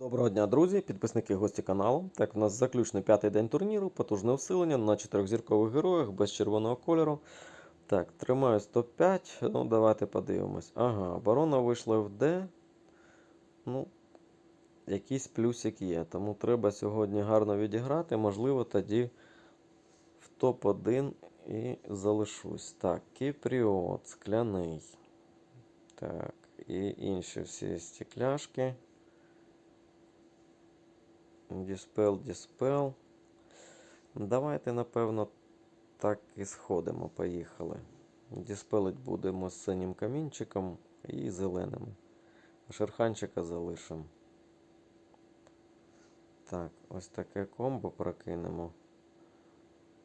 Доброго дня, друзі, підписники гості каналу. Так, в нас заключний п'ятий день турніру, потужне усилення на чотирьохзіркових героях без червоного кольору. Так, тримаю 105. Ну, давайте подивимось. Ага, оборона вийшла в Д. Ну, якийсь плюсик є. Тому треба сьогодні гарно відіграти. Можливо, тоді в топ-1 і залишусь. Так, Кіпріот, скляний. Так, і інші всі стекляшки. Діспел, діспел. Давайте, напевно, так і сходимо. Поїхали. Діспелить будемо з синім камінчиком і зеленим. Шерханчика залишимо. Так, ось таке комбо прокинемо.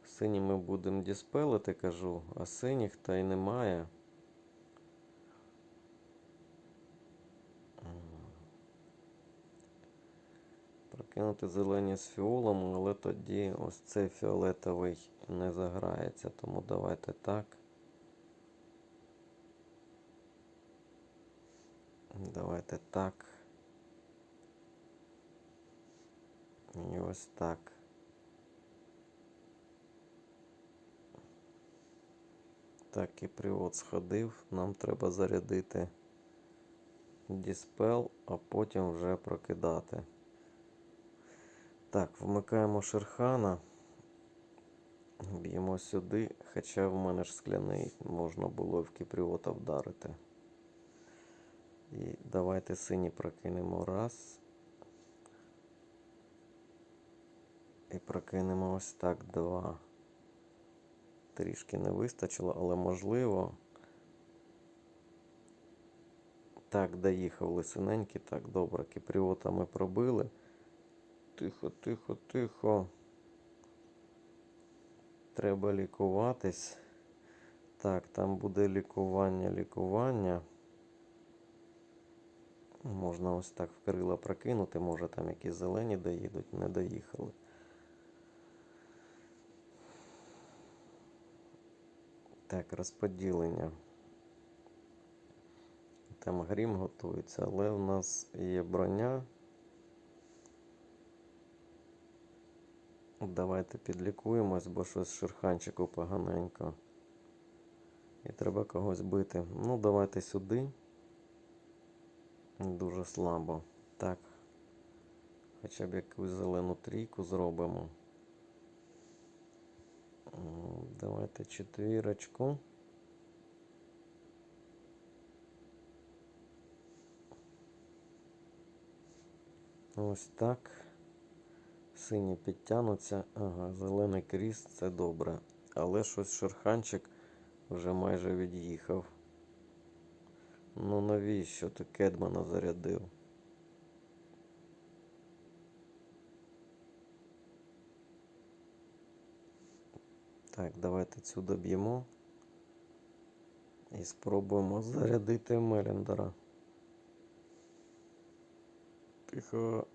Синіми будемо діспелити, кажу, а синіх та й немає. Прокинути зелені з фіолом, але тоді ось цей фіолетовий не заграється, тому давайте так. Давайте так. І ось так. Так, і привод сходив. Нам треба зарядити діспел, а потім вже прокидати. Так, вмикаємо Шерхана. Б'ємо сюди, хоча в мене ж скляний можна було в Кіпріота вдарити. І давайте сині прокинемо раз. І прокинемо ось так два. Трішки не вистачило, але можливо. Так, доїхав лисиненький. Так, добре, Кіпріота ми пробили. Тихо, тихо, тихо. Треба лікуватись. Так, там буде лікування, лікування. Можна ось так в крила прокинути, може там якісь зелені доїдуть, не доїхали. Так, розподілення. Там грім готується, але в нас є броня. Давайте підлікуємось, бо щось шерханчику поганенько. І треба когось бити. Ну, давайте сюди. Дуже слабо. Так. Хоча б якусь зелену трійку зробимо. Давайте четвірочку. Ось так. Сині підтягнуться. Ага, зелений кріс це добре. Але щось шерханчик вже майже від'їхав. Ну навіщо ти Кедмана зарядив? Так, давайте цю доб'ємо. І спробуємо зарядити Меліндера. Тихо.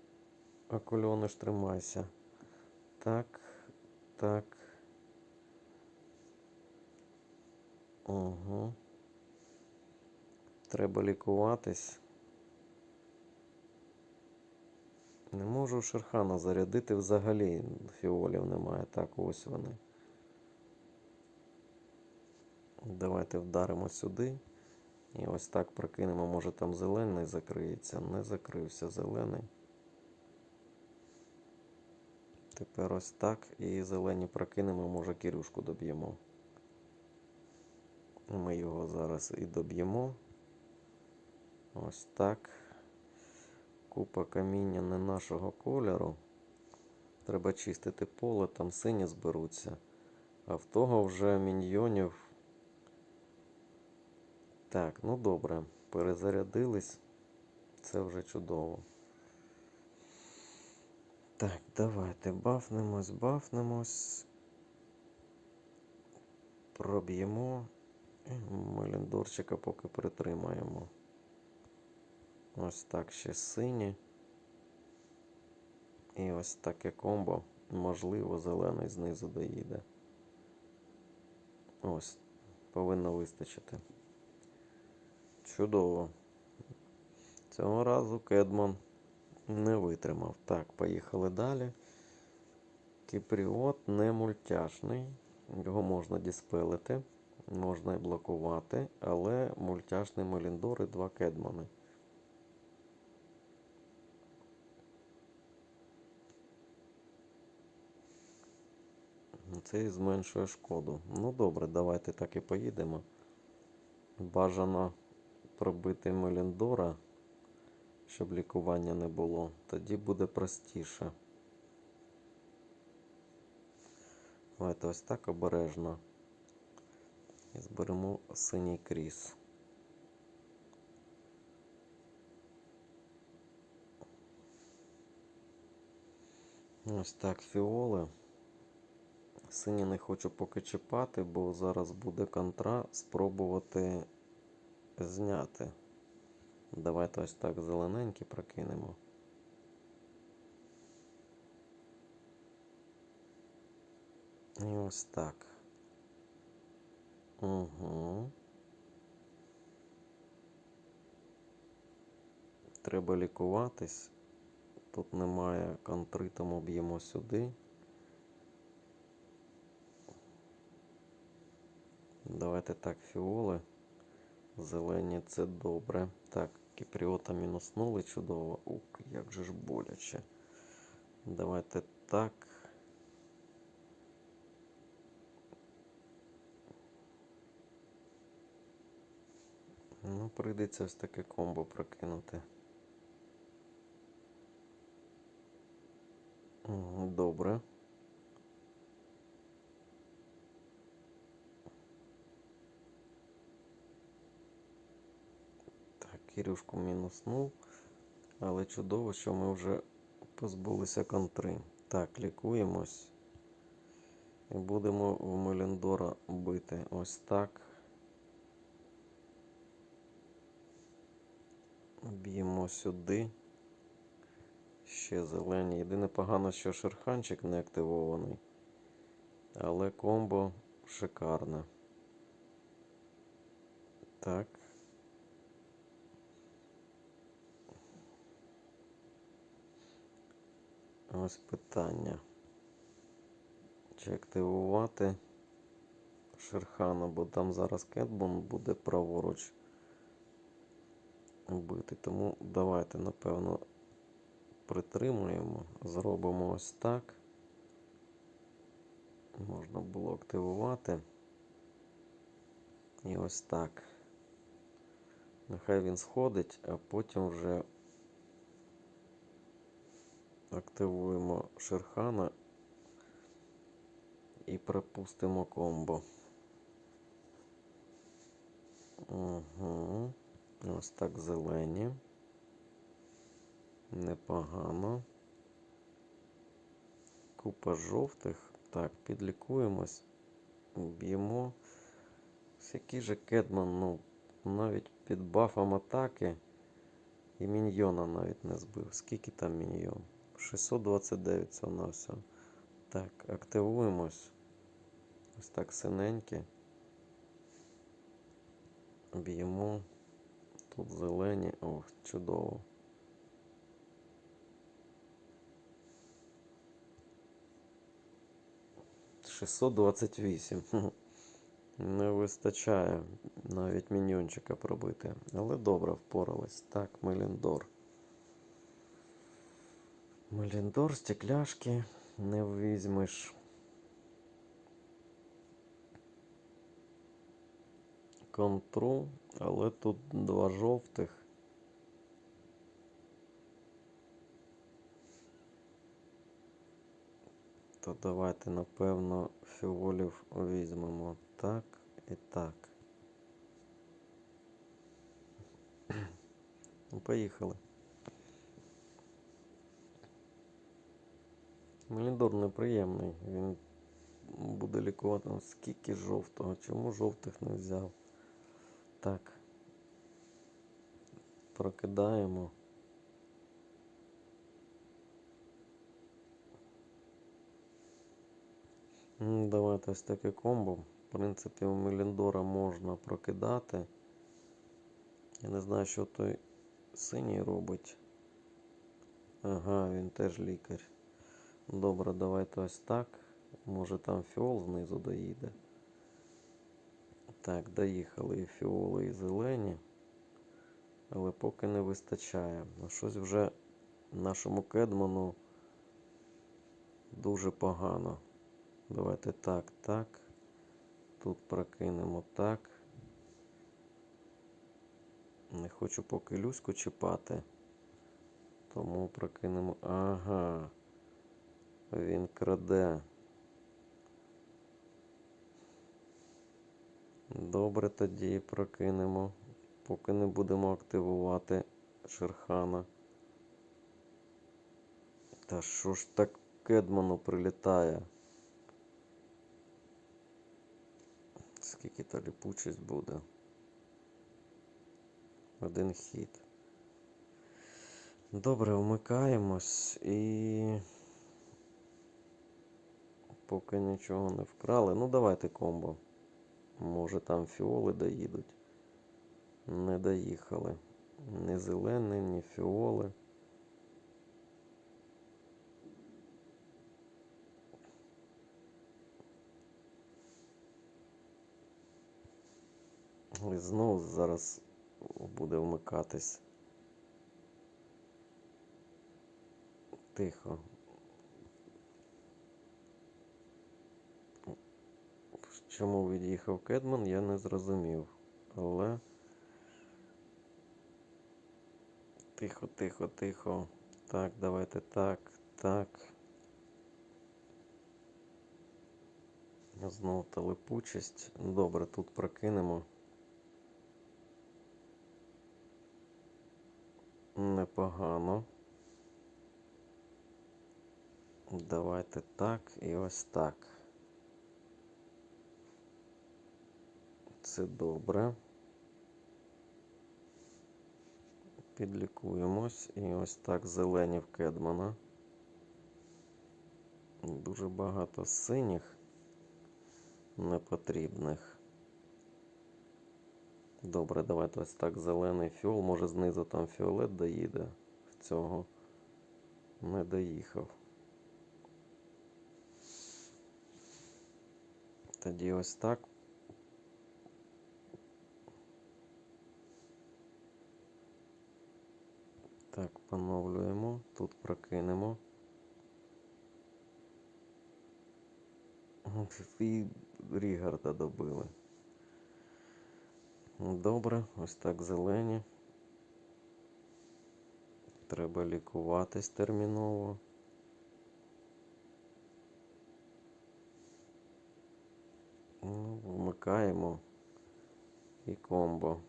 Акульони ж тримайся. Так, так. Угу. Треба лікуватись. Не можу Шерхана зарядити взагалі. Фіолів немає. Так, ось вони. Давайте вдаримо сюди. І ось так прокинемо. Може там зелений закриється. Не закрився зелений. Тепер ось так. І зелені прокинемо, може Кирюшку доб'ємо. Ми його зараз і доб'ємо. Ось так. Купа каміння не нашого кольору. Треба чистити поле, там сині зберуться. А в того вже міньйонів. Так, ну добре. Перезарядились. Це вже чудово. Так, давайте бафнемось, бафнемось. Проб'ємо. І Меліндорчика поки притримаємо. Ось так ще сині. І ось таке комбо. Можливо, зелений знизу доїде. Ось, повинно вистачити. Чудово. Цього разу Кедман Не витримав. Так, поїхали далі. Кіпріот не мультяшний. Його можна діспелити, можна і блокувати, але мультяшний Меліндор і два кедмани. Це і зменшує шкоду. Ну добре, давайте так і поїдемо. Бажано пробити Меліндора, щоб лікування не було. Тоді буде простіше. Давайте ось так обережно. І зберемо синій кріс. Ось так фіоли. Сині не хочу поки чіпати, бо зараз буде контра спробувати зняти. Давайте ось так зелененькі прокинемо. І ось так. Угу. Треба лікуватись. Тут немає контри, тому б'ємо сюди. Давайте так, фіоли. Зелені це добре. Так, кіпріота мінуснули чудово. Ух, як же ж боляче. Давайте так. Ну, прийдеться ось таке комбо прокинути. Добре. Так, Кирюшку мінуснув. Але чудово, що ми вже позбулися контри. Так, лікуємось. І будемо в Меліндора бити. Ось так. Б'ємо сюди. Ще зелені. Єдине погано, що шерханчик не активований. Але комбо шикарне. Так. Ось питання. Чи активувати Шерхана, бо там зараз Кетбон буде праворуч бити. Тому давайте, напевно, притримуємо, зробимо ось так. Можна було активувати. І ось так. Нехай він сходить, а потім вже активуємо Шерхана і пропустимо комбо. Угу. Ось так зелені. Непогано. Купа жовтих. Так, підлікуємось. Б'ємо. Ось Який же Кедман, ну, навіть під бафом атаки. І міньйона навіть не збив. Скільки там міньйон? 629 це на все. Так, активуємось. Ось так синенькі. Б'ємо. Тут зелені. Ох, чудово. Шістсот двадцять вісім. Не вистачає навіть міньйончика пробити. Але добре впорались. Так, Меліндор. Меліндор, стекляшки не візьмеш. Контру, але тут два жовтих. То давайте, напевно, фіолів візьмемо так і так. Поїхали. Меліндор неприємний. Він буде лікувати. Скільки жовтого? Чому жовтих не взяв? Так. Прокидаємо. Давайте ось таке комбо. В принципі, у Меліндора можна прокидати. Я не знаю, що той синій робить. Ага, він теж лікар. Добре, давайте ось так. Може там фіол знизу доїде. Так, доїхали і фіоли, і зелені. Але поки не вистачає. Ну, щось вже нашому кедману дуже погано. Давайте так, так. Тут прокинемо так. Не хочу поки люську чіпати. Тому прокинемо. Ага. Він краде. Добре, тоді прокинемо. Поки не будемо активувати Шерхана. Та що ж так Кедману прилітає? Скільки та ліпучість буде? Один хід. Добре, вмикаємось і. Поки нічого не вкрали. Ну, давайте комбо. Може там фіоли доїдуть. Не доїхали. Ні зелені, ні фіоли. І знову зараз буде вмикатись. Тихо. Чому від'їхав Кедман, я не зрозумів. Але. Тихо, тихо, тихо. Так, давайте так, так. Знову та липучість. Добре, тут прокинемо. Непогано. Давайте так і ось так. Це добре. Підлікуємось. І ось так зелені в Кедмана. Дуже багато синіх непотрібних. Добре, давайте ось так зелений фіол. Може знизу там фіолет доїде. В цього не доїхав. Тоді ось так. Так, поновлюємо. Тут прокинемо. І Рігарда добили. Добре, ось так зелені. Треба лікуватись терміново. Ну, вмикаємо і комбо.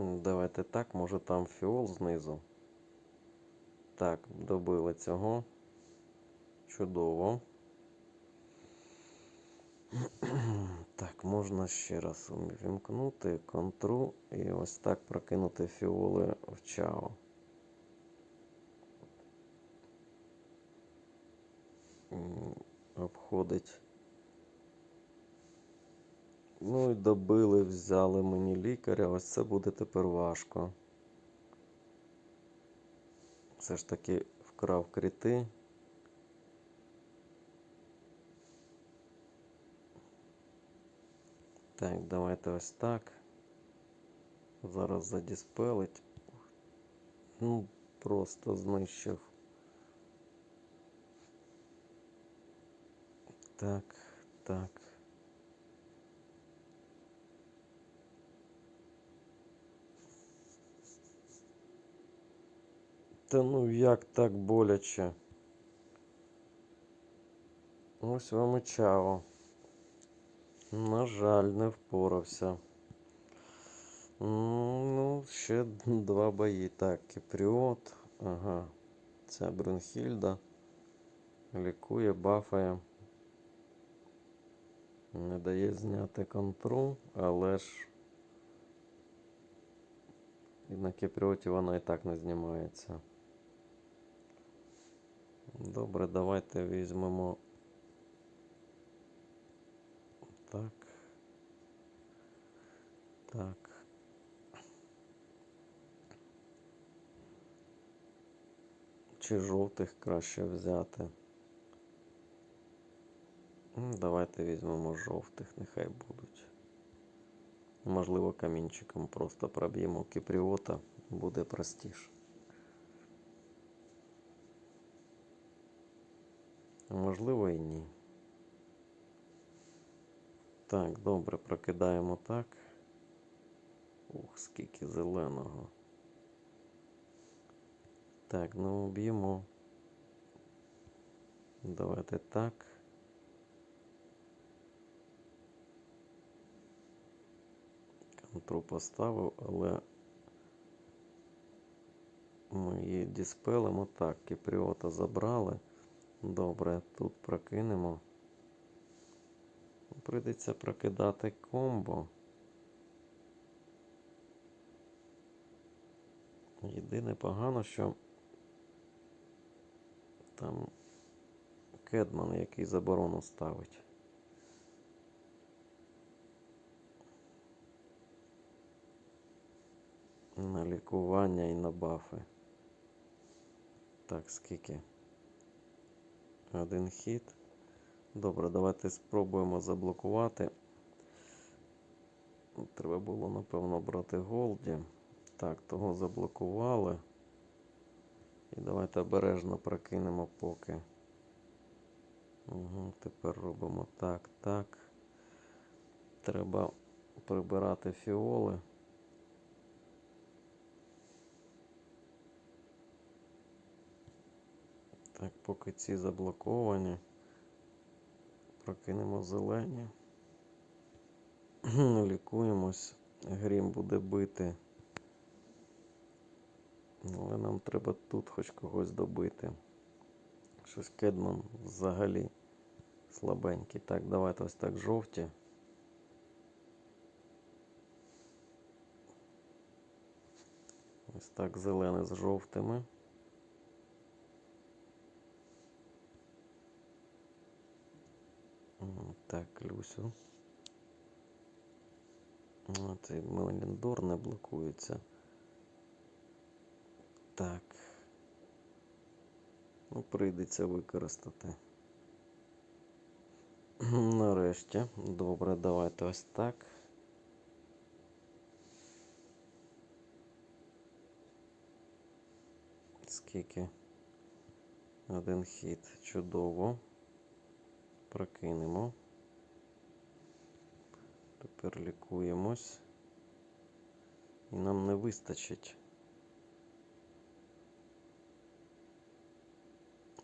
Давайте так, може там фіол знизу. Так, добили цього. Чудово. Так, можна ще раз вімкнути контру і ось так прокинути фіоли в чао. Обходить. Ну і добили, взяли мені лікаря. Ось це буде тепер важко. Все ж таки вкрав кріти. Так, давайте ось так. Зараз задіспелить. Ну, просто знищив. Так, так. Та ну як так боляче? Ось вам і чао. На жаль, не впорався. Ну, ще два бої. Так, Кіпріот. Ага. Ця Брюнхільда. Лікує, бафає. Не дає зняти контру, але ж і на Кіпріоті вона і так не знімається. Добре, давайте візьмемо. Так. Так. Чи жовтих краще взяти? Давайте візьмемо жовтих, нехай будуть. Можливо, камінчиком просто проб'ємо кіпріота, буде простіше. Можливо і ні. Так, добре, прокидаємо так. Ух, скільки зеленого. Так, ну б'ємо. Давайте так. Контру поставив, але ми її діспелимо. Так, кіпріота забрали. Добре, тут прокинемо. Прийдеться прокидати комбо. Єдине погано, що там Кедман, який заборону ставить. На лікування і на бафи. Так, скільки? Один хід. Добре, давайте спробуємо заблокувати. Треба було, напевно, брати Голді. Так, того заблокували. І давайте обережно прокинемо поки. Угу, тепер робимо так, так. Треба прибирати фіоли. Так, поки ці заблоковані. Прокинемо зелені. Лікуємось. Грім буде бити. Але нам треба тут хоч когось добити. Щось Кедман взагалі слабенький. Так, давайте ось так жовті. Ось так зелене з жовтими. Так, Люсю. Цей Меландор не блокується. Так. Ну, прийдеться використати. Нарешті. Добре, давайте ось так. Скільки? Один хід. Чудово. Прокинемо. Тепер лікуємось. І нам не вистачить.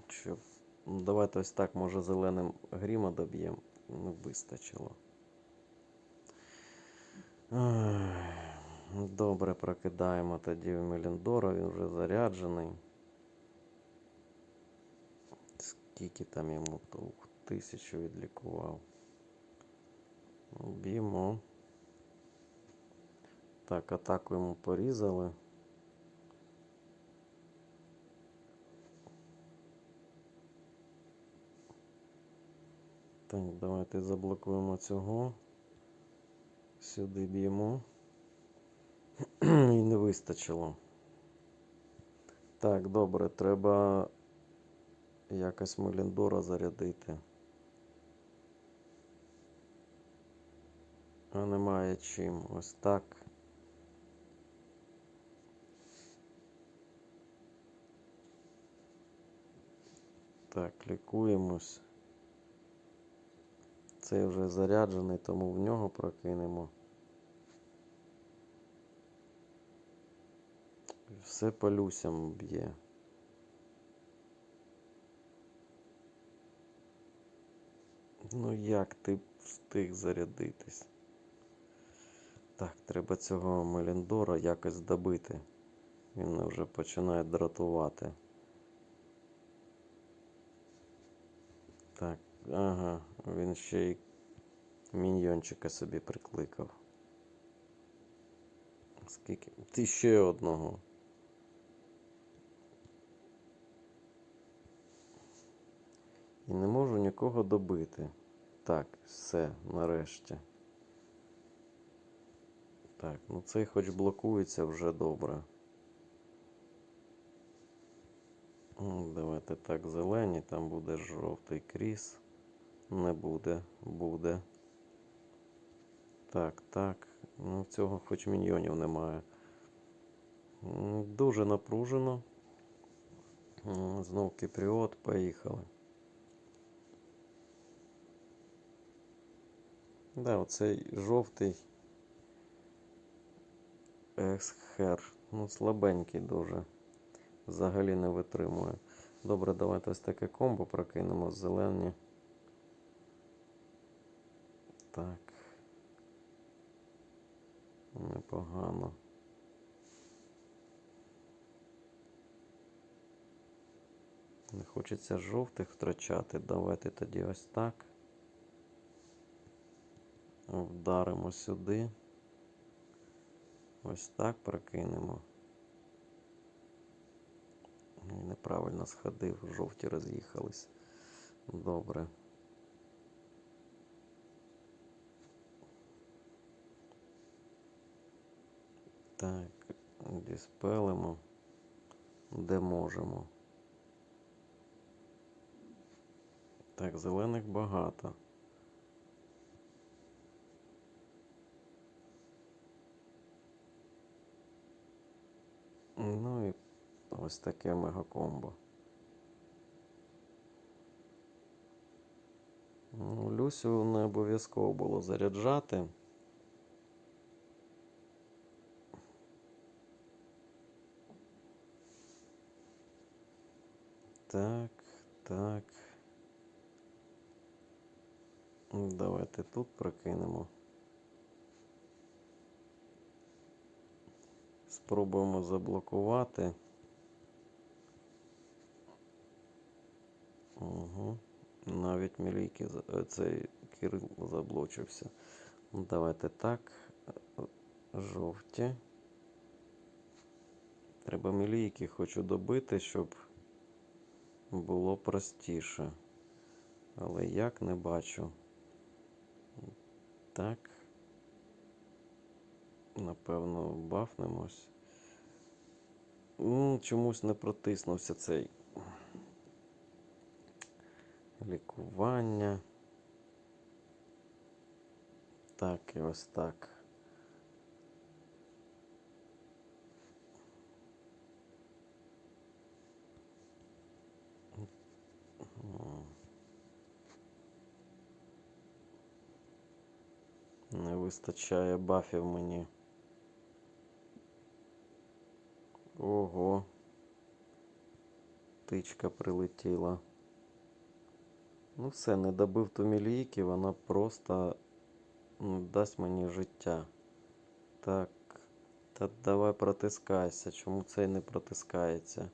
Щоб... Ну, давайте ось так, може, зеленим гріма доб'ємо. Не вистачило. Добре, прокидаємо тоді в Меліндора, він вже заряджений. Скільки там йому то Ух, тисячу відлікував. Б'ємо. Так, атаку йому порізали. Так, давайте заблокуємо цього. Сюди б'ємо. І не вистачило. Так, добре, треба якось Меліндора зарядити. А немає чим. Ось так. Так, лікуємось. Цей вже заряджений, тому в нього прокинемо. Все по люсям б'є. Ну як ти встиг зарядитись? Так, треба цього Меліндора якось добити. Він мене вже починає дратувати. Так, ага, він ще й міньйончика собі прикликав. Скільки? Ти ще одного. І не можу нікого добити. Так, все, нарешті. Так, ну цей хоч блокується вже добре. Давайте так, зелені, там буде жовтий кріс. Не буде, буде. Так, так. Ну, цього хоч міньйонів немає. Дуже напружено. Знов кіпріот, поїхали. Да, оцей жовтий Ексхер. Ну, слабенький дуже. Взагалі не витримує. Добре, давайте ось таке комбо прокинемо зелені. Так. Непогано. Не хочеться жовтих втрачати. Давайте тоді ось так. Вдаримо сюди. Ось так прокинемо. Неправильно сходив, жовті роз'їхались. Добре. Так, діспелимо, де можемо. Так, зелених багато. Ну і ось таке мегакомбо. Ну, Люсю не обов'язково було заряджати. Так, так. Давайте тут прокинемо. Спробуємо заблокувати. Угу. Навіть мілійки е, цей Кирил заблочився. Ну, Давайте так. Жовті. Треба мілійки хочу добити, щоб було простіше. Але як не бачу. Так. Напевно, бафнемось. Чомусь не протиснувся цей лікування. Так, і ось так. Не вистачає бафів мені. Ого. Тичка прилетіла. Ну все, не добив ту мілійки, вона просто ну, дасть мені життя. Так. Та давай протискайся. Чому цей не протискається?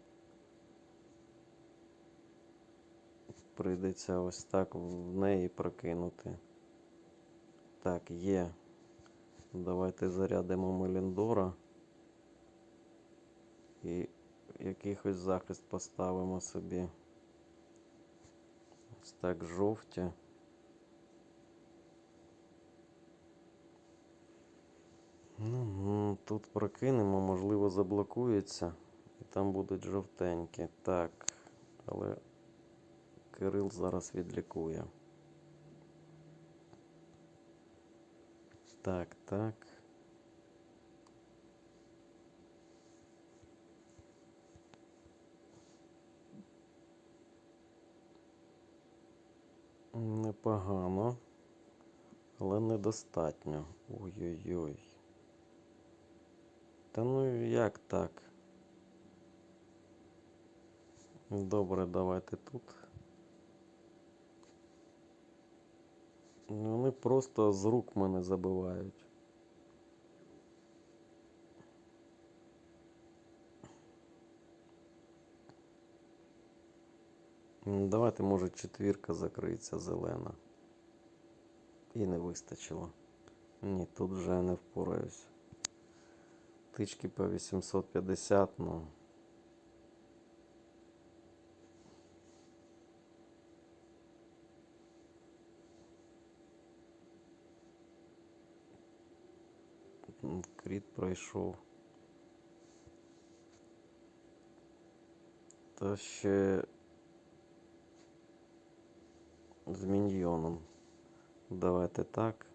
Прийдеться ось так в неї прокинути. Так, є. Давайте зарядимо Меліндора. І якийсь захист поставимо собі. Ось так жовті. Ну, тут прокинемо, можливо, заблокується. І там будуть жовтенькі. Так. Але Кирил зараз відлікує. Так, так. Непогано, але недостатньо. Ой-ой-ой. Та ну як так? Добре, давайте тут. Вони просто з рук мене забивають. Давайте, може, четвірка закриється зелена. І не вистачило. Ні, тут вже я не впораюсь. Тички по 850, ну. Кріт пройшов. Та ще з міньйоном. Давайте так.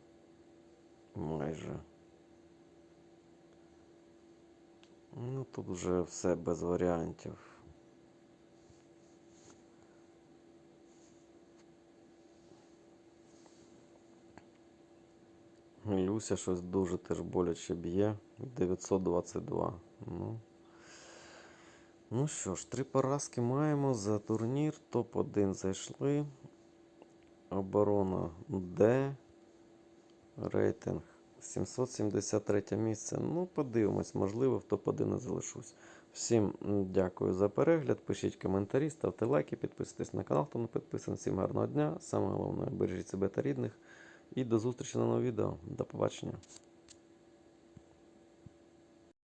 Майже. Ну, тут вже все без варіантів. Люся щось дуже теж боляче б'є. 922. Ну. Ну що ж, три поразки маємо за турнір. Топ-1 зайшли. Оборона Д. Рейтинг 773 місце. Ну, подивимось, можливо, в топ-1 не залишусь. Всім дякую за перегляд. Пишіть коментарі, ставте лайки, підписуйтесь на канал, хто не підписаний. Всім гарного дня. Саме головне, бережіть себе та рідних. І до зустрічі на новому відео. До побачення.